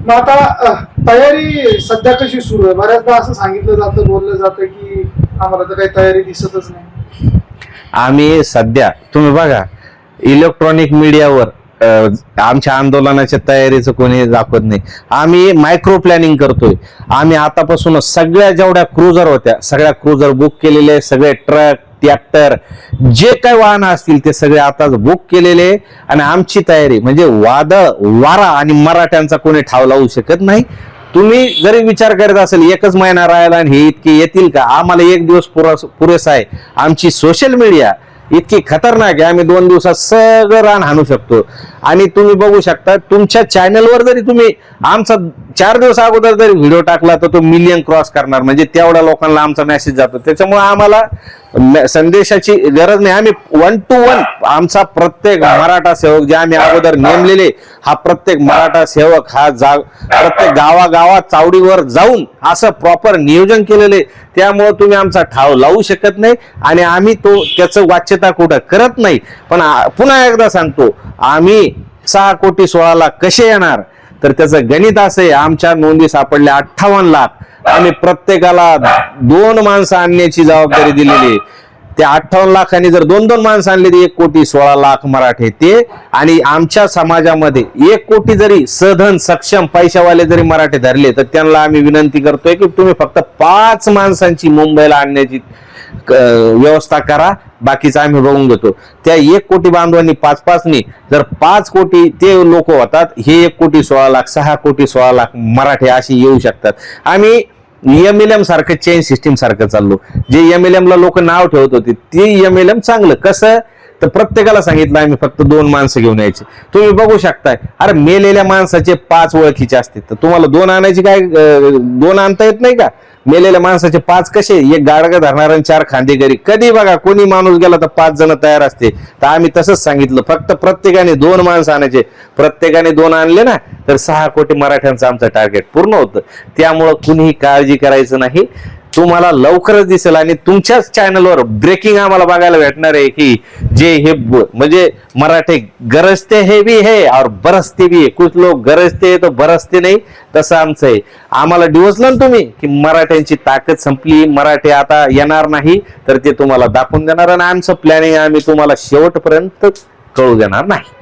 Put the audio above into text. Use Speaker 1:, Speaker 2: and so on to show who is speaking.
Speaker 1: मग आता तयारी सध्या कशी सुरू आहे? बऱ्याचदा असं सांगितलं जातं बोललं जातं की आम्हाला तर काही तयारी दिसतच नाही.
Speaker 2: आम्ही सध्या तुम्ही बघा इलेक्ट्रॉनिक मीडियावर आमच्या आंदोलनाच्या तयारीचं कोणी दाखवत नाही. आम्ही मायक्रो प्लॅनिंग करतोय. आम्ही आतापासूनच सगळ्या जेवढ्या क्रुझर होत्या सगळ्या क्रुझर बुक केलेले सगळे ट्रक ट्रॅक्टर जे काही वाहनं असतील ते सगळे आताच बुक केलेले आणि आमची तयारी म्हणजे वादळ वारा आणि मराठ्यांचा कोणी ठाव लावू शकत नाही. तुम्ही जरी विचार करत असेल एकच महिना राहिला आणि हे इतके येतील का? आम्हाला एक दिवस पुरा- पुरेसा आहे. आमची सोशल मीडिया इतकी खतरनाक आहे. आम्ही दोन दिवसात सगळं रान हाणू शकतो. आणि तुम्ही बघू शकता तुमच्या चॅनलवर जरी तुम्ही आमचा चार दिवस अगोदर जरी व्हिडिओ टाकला तर तो मिलियन क्रॉस करणार. म्हणजे तेवढ्या लोकांना आमचा मेसेज जातो. त्याच्यामुळे आम्हाला संदेशाची गरज नाही. आम्ही वन टू वन आमचा प्रत्येक मराठा सेवक जे आम्ही अगोदर नेमलेले हा प्रत्येक मराठा सेवक हा जा प्रत्येक गावागावात चावडीवर जाऊन असं प्रॉपर नियोजन केलेले त्यामुळं तुम्ही आमचा ठाव लावू शकत नाही आणि आम्ही तो त्याचं वाच्यता कुठं करत नाही. पण पुन्हा एकदा सांगतो आम्ही सहा कोटी सोळाला कसे येणार? तर त्याचं गणित असं आहे आमच्या नोंदी सापडल्या अठ्ठावन्न लाख. आम्ही प्रत्येकाला दोन माणसं आणण्याची जबाबदारी दिलेली आहे. त्या अठ्ठावन्न लाखांनी जर दोन दोन माणसं आणली तर एक कोटी सोळा लाख मराठे ते आणि आमच्या समाजामध्ये एक कोटी जरी सधन सक्षम पैशावाले जरी मराठे धरले तर त्यांना आम्ही विनंती करतोय की तुम्ही फक्त पाच माणसांची मुंबईला आणण्याची क- व्यवस्था करा. बाकीचं आम्ही बघून घेतो. त्या एक कोटी बांधवांनी पाच पाचनी जर पाच कोटी ते लोक होतात हे एक कोटी सोळा लाख सहा कोटी सोळा लाख मराठे अशी येऊ शकतात. आम्ही एम एल एम सारखं चेन सिस्टीम सारखं चाललो. जे एम एल एमला लोक नाव ठेवत होते ते एम एल एम चांगलं. कसं? तर प्रत्येकाला सांगितलं आम्ही फक्त दोन माणसं घेऊन यायचे. तुम्ही बघू शकताय अरे मेलेल्या माणसाचे पाच ओळखीचे असते तर तुम्हाला दोन आणायचे काय दोन आणता येत नाही का? मेलेल्या माणसाचे पाच कसे? एक गाडगं धरणार आणि चार खांदेकरी कधी बघा कोणी माणूस गेला तर पाच जण तयार असते. तर आम्ही तसंच सांगितलं फक्त प्रत्येकाने दोन माणसं आणायचे. प्रत्येकाने दोन आणले ना तर सहा कोटी मराठ्यांचं आमचं टार्गेट पूर्ण होतं. त्यामुळं कुणीही काळजी करायचं नाही. तुम्हाला लवकरच दिसेल आणि तुमच्याच चॅनलवर ब्रेकिंग आम्हाला बघायला भेटणार आहे की जे हे म्हणजे मराठे गरजते हे बी हे और बरसते बी है. कुछ गरजते तो बरसते नाही तसं आमचं आहे. आम्हाला डिवचलं ना तुम्ही की मराठ्यांची ताकद संपली मराठे आता येणार नाही तर ते तुम्हाला दाखवून देणार आणि आमचं प्लॅनिंग आम्ही तुम्हाला शेवटपर्यंत कळू देणार नाही.